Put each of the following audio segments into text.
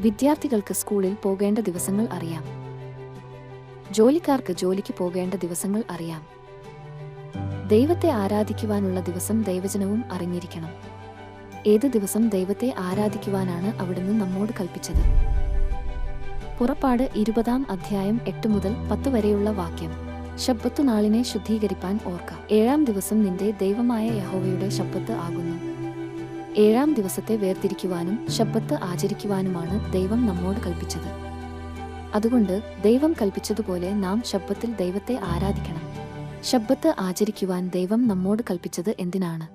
വിദ്യാർത്ഥികൾക്ക് സ്കൂളിൽ പോകേണ്ട ദിവസങ്ങൾ അറിയാം. ജോലിക്കാർക്ക് ജോലിക്ക് പോകേണ്ട ദിവസങ്ങൾ അറിയാം. ദൈവത്തെ ആരാധിക്കുവാനുള്ള ദിവസം ദൈവജനവും അറിഞ്ഞിരിക്കണം. ഏത് ദിവസം ദൈവത്തെ ആരാധിക്കുവാനാണ് അവിടുന്ന് നമ്മോട് കൽപ്പിച്ചത്? പുറപ്പാട് ഇരുപതാം അധ്യായം എട്ട് മുതൽ പത്ത് വരെയുള്ള വാക്യം. ശബ്ബത്തു നാളിനെ ശുദ്ധീകരിപ്പാൻ ഓർക്ക. ഏഴാം ദിവസം നിന്റെ ദൈവമായ യഹോവയുടെ ശബ്ബത്ത് ആകുന്നു. ഏഴാം ദിവസത്തെ വേർതിരിക്കുവാനും ശബ്ബത്ത് ആചരിക്കുവാനുമാണ് ദൈവം നമ്മോട് കൽപ്പിച്ചത്. അതുകൊണ്ട് ദൈവം കൽപ്പിച്ചതുപോലെ നാം ശബ്ബത്തിൽ ദൈവത്തെ ആരാധിക്കണം. ശബ്ബത്ത് ആചരിക്കുവാൻ ദൈവം നമ്മോട് കൽപ്പിച്ചത് എന്തിനാണ്?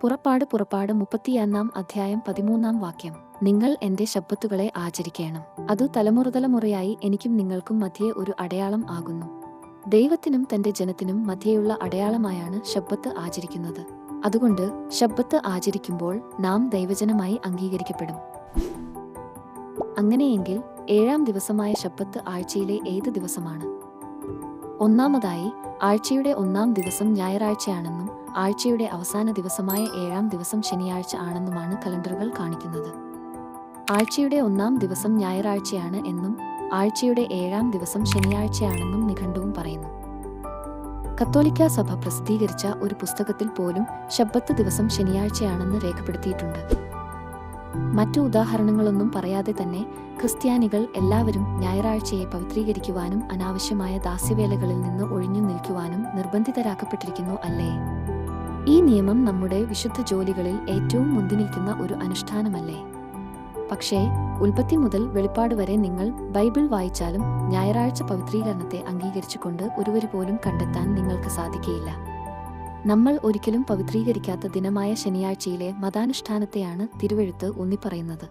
പുറപ്പാട് പുറപ്പാട് മുപ്പത്തിയൊന്നാം അധ്യായം പതിമൂന്നാം വാക്യം. നിങ്ങൾ എന്റെ ശബ്ദത്തുകളെ ആചരിക്കണം. അത് തലമുറ തലമുറയായി എനിക്കും നിങ്ങൾക്കും മധ്യേ ഒരു അടയാളം ആകുന്നു. ദൈവത്തിനും തന്റെ ജനത്തിനും മധ്യേയുള്ള അടയാളമായാണ് ശബ്ദത്ത് ആചരിക്കുന്നത്. അതുകൊണ്ട് ശബ്ബത്ത് ആചരിക്കുമ്പോൾ നാം ദൈവജനമായി അംഗീകരിക്കപ്പെടും. അങ്ങനെയെങ്കിൽ ഏഴാം ദിവസമായ ശബ്ബത്ത് ആഴ്ചയിലെ ഏത് ദിവസമാണ്? ഒന്നാമതായി ആഴ്ചയുടെ ഒന്നാം ദിവസം ഞായറാഴ്ചയാണെന്നും ആഴ്ചയുടെ അവസാന ദിവസമായ ഏഴാം ദിവസം ശനിയാഴ്ച ആണെന്നുമാണ് കലണ്ടറുകൾ കാണിക്കുന്നത്. ആഴ്ചയുടെ ഒന്നാം ദിവസം ഞായറാഴ്ചയാണ് എന്നും ആഴ്ചയുടെ ഏഴാം ദിവസം ശനിയാഴ്ചയാണെന്നും നിഘണ്ടുവും പറയുന്നു. കത്തോലിക്ക സഭ പ്രസിദ്ധീകരിച്ച ഒരു പുസ്തകത്തിൽ പോലും ശബ്ബത്ത് ദിവസം ശനിയാഴ്ചയാണെന്ന് രേഖപ്പെടുത്തിയിട്ടുണ്ട്. മറ്റു ഉദാഹരണങ്ങളൊന്നും പറയാതെ തന്നെ ക്രിസ്ത്യാനികൾ എല്ലാവരും ഞായറാഴ്ചയെ പവിത്രീകരിക്കുവാനും അനാവശ്യമായ ദാസ്യവേലകളിൽ നിന്ന് ഒഴിഞ്ഞു നിൽക്കുവാനും നിർബന്ധിതരാക്കപ്പെട്ടിരിക്കുന്നു അല്ലേ? ഈ നിയമം നമ്മുടെ വിശുദ്ധ ജോലികളിൽ ഏറ്റവും മുന്തിനിൽക്കുന്ന ഒരു അനുഷ്ഠാനമല്ലേ? പക്ഷേ ഉൽപ്പത്തി മുതൽ വെളിപ്പാട് വരെ നിങ്ങൾ ബൈബിൾ വായിച്ചാലും ഞായറാഴ്ച പവിത്രീകരണത്തെ അംഗീകരിച്ചുകൊണ്ട് ഒരുവരി പോലും കണ്ടെത്താൻ നിങ്ങൾക്ക് സാധിക്കുകയില്ല നമ്മൾ ഒരിക്കലും പവിത്രീകരിക്കാത്ത ദിനമായ ശനിയാഴ്ചയിലെ മതാനുഷ്ഠാനത്തെയാണ് തിരുവെഴുത്ത് ഊന്നിപ്പറയുന്നത്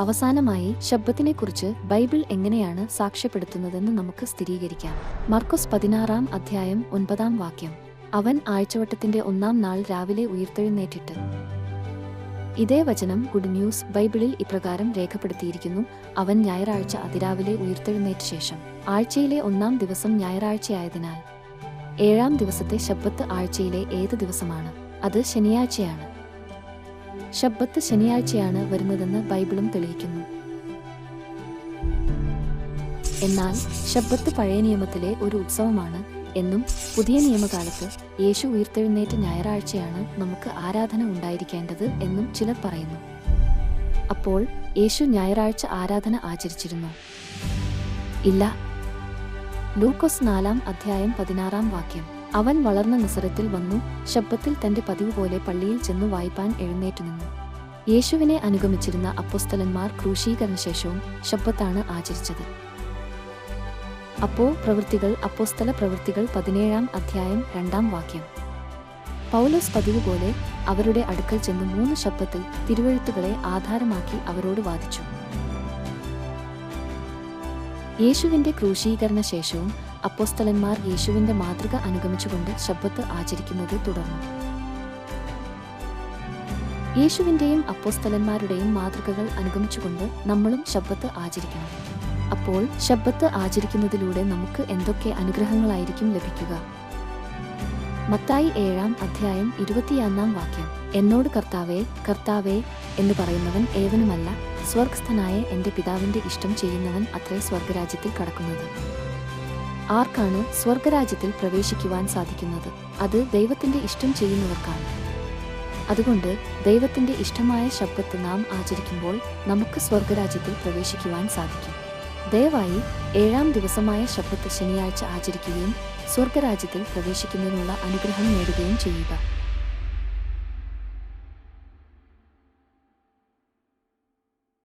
അവസാനമായി ശബ്ദത്തിനെക്കുറിച്ച് ബൈബിൾ എങ്ങനെയാണ് സാക്ഷ്യപ്പെടുത്തുന്നതെന്ന് നമുക്ക് സ്ഥിരീകരിക്കാം. മർക്കോസ് പതിനാറാം അധ്യായം ഒൻപതാം വാക്യം. അവൻ ആഴ്ചവട്ടത്തിന്റെ ഒന്നാം നാൾ രാവിലെ ഉയർത്തെഴുന്നേറ്റിട്ട് ഇതേ വചനം ഗുഡ് ന്യൂസ് ബൈബിളിൽ ഇപ്രകാരം രേഖപ്പെടുത്തിയിരിക്കുന്നു. അവൻ ഞായറാഴ്ച അതിരാവിലെ ഉയർത്തെഴുന്നേറ്റ ശേഷം ആഴ്ചയിലെ ഒന്നാം ദിവസം ഞായറാഴ്ചയായതിനാൽ. ഏഴാം ദിവസത്തെ ശബ്ബത്ത് ആഴ്ചയിലെ ഏത് ദിവസമാണ്? അത് ശനിയാഴ്ചയാണ്. ശബ്ബത്ത് ശനിയാഴ്ചയാണ് വരുന്നതെന്ന് ബൈബിളും തെളിയിക്കുന്നു. എന്നാൽ ശബ്ബത്ത് പഴയ നിയമത്തിലെ ഒരു ഉത്സവമാണ് എന്നും പുതിയ നിയമകാലത്ത് യേശു ഉയർത്തെഴുന്നേറ്റ ഞായറാഴ്ചയാണ് നമുക്ക് ആരാധന ഉണ്ടായിരിക്കേണ്ടത് എന്നും ചിലർ പറയുന്നു. അപ്പോൾ യേശു ഞായറാഴ്ച ആരാധന ആചരിച്ചിരുന്നു. ഇല്ല. ലൂക്കോസ് നാലാം അധ്യായം പതിനാറാം വാക്യം. അവൻ വളർന്ന നിസരത്തിൽ വന്നു ശബ്ദത്തിൽ തന്റെ പതിവ് പോലെ പള്ളിയിൽ ചെന്നു വായിപ്പാൻ എഴുന്നേറ്റു നിന്നു. യേശുവിനെ അനുഗമിച്ചിരുന്ന അപ്പോസ്തലന്മാർ ക്രൂശീകരണ ശേഷവും ശബ്ദത്താണ് ആചരിച്ചത്. അപ്പോ പ്രവൃത്തികൾ അപ്പോസ്തല പ്രവൃത്തികൾ പതിനേഴാം അധ്യായം രണ്ടാം വാക്യം. പൗലോസ് പതിവ് പോലെ അവരുടെ അടുക്കൽ ചെന്ന് മൂന്ന് ശബ്ദത്തിൽ തിരുവഴുത്തുകളെ ആധാരമാക്കി അവരോട് വാദിച്ചു. യേശുവിന്റെ ക്രൂശീകരണ ശേഷവും അപ്പോസ്തലന്മാർ യേശുവിന്റെ മാതൃക അനുഗമിച്ചുകൊണ്ട് ശബ്ദത്ത് ആചരിക്കുന്നത് തുടർന്നു. യേശുവിന്റെയും അപ്പോസ്തലന്മാരുടെയും മാതൃകകൾ അനുഗമിച്ചുകൊണ്ട് നമ്മളും ശബ്ദത്ത് ആചരിക്കണം. അപ്പോൾ ശബ്ദത്ത് ആചരിക്കുന്നതിലൂടെ നമുക്ക് എന്തൊക്കെ അനുഗ്രഹങ്ങളായിരിക്കും ലഭിക്കുക? മത്തായി ഏഴാം അധ്യായം ഇരുപത്തിയൊന്നാം വാക്യം. എന്നോട് കർത്താവേ കർത്താവേ എന്ന് പറയുന്നവൻ ഏവനുമല്ല സ്വർഗസ്ഥനായ എന്റെ പിതാവിന്റെ ഇഷ്ടം ചെയ്യുന്നവൻ അത്രേ സ്വർഗരാജ്യത്തിൽ കടക്കുന്നത്. ആർക്കാണ് സ്വർഗരാജ്യത്തിൽ പ്രവേശിക്കുവാൻ സാധിക്കുന്നത്? അത് ദൈവത്തിന്റെ ഇഷ്ടം ചെയ്യുന്നവർക്കാണ്. അതുകൊണ്ട് ദൈവത്തിന്റെ ഇഷ്ടമായ ശബ്ദത്ത് നാം ആചരിക്കുമ്പോൾ നമുക്ക് സ്വർഗരാജ്യത്തിൽ പ്രവേശിക്കുവാൻ സാധിക്കും. ദയവായി ഏഴാം ദിവസമായ ശബ്ദത്ത് ശനിയാഴ്ച ആചരിക്കുകയും സ്വർഗരാജ്യത്തിൽ പ്രവേശിക്കുന്നതിനുള്ള അനുഗ്രഹം നേടുകയും ചെയ്യുക.